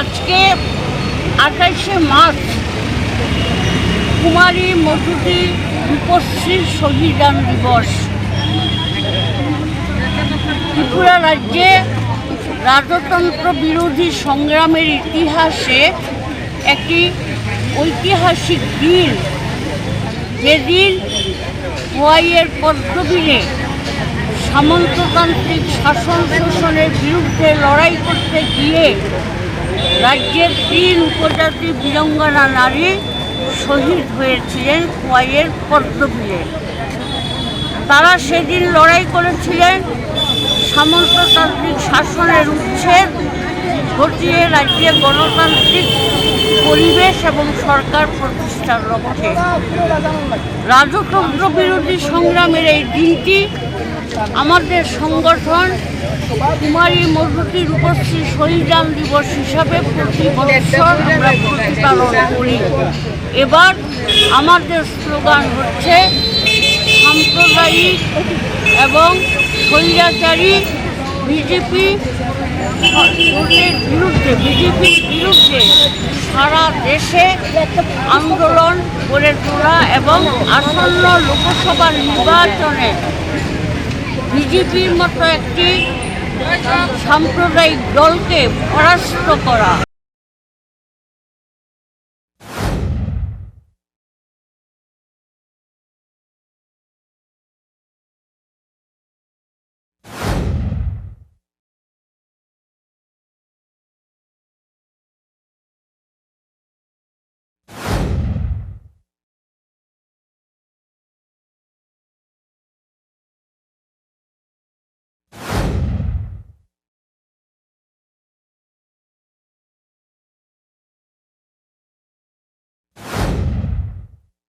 আজকে আঠাইশে মার্চ কুমারী মধুতি রূপশ্রীর শহীদান দিবস। ত্রিপুরা রাজ্যে রাজতন্ত্র বিরোধী সংগ্রামের ইতিহাসে একটি ঐতিহাসিক দিন। যেদিন হোয়াইয়ের পদ্মবীরে সামন্ততান্ত্রিক শাসন শোষণের বিরুদ্ধে লড়াই করতে গিয়ে রাজ্যের তিন উপজাতি বীরঙ্গনা নারী শহীদ হয়েছিলেন খোয়াইয়ের পদ্মবীরে তারা সেদিন লড়াই করেছিলেন সামন্ততান্ত্রিক শাসনের উচ্ছেদ, ঘটিয়ে রাজ্যে গণতান্ত্রিক পরিবেশ এবং সরকার প্রতিষ্ঠার লক্ষ্যে। রাজতন্ত্র বিরোধী সংগ্রামের এই দিনটি আমাদের সংগঠন কুমারী মধুতি রূপশ্রী শহীদান দিবস হিসাবে প্রতি বছর আমরা প্রতিপালন করি। এবার আমাদের স্লোগান হচ্ছে সাম্প্রদায়িক এবং স্বৈরাচারী বিজেপি বিরুদ্ধে বিজেপির বিরুদ্ধে সারা দেশে আন্দোলন গড়ে তোলা এবং আসন্ন লোকসভা নির্বাচনে বিজেপির মতো একটি সাম্প্রদায়িক দলকে পরাস্ত করা।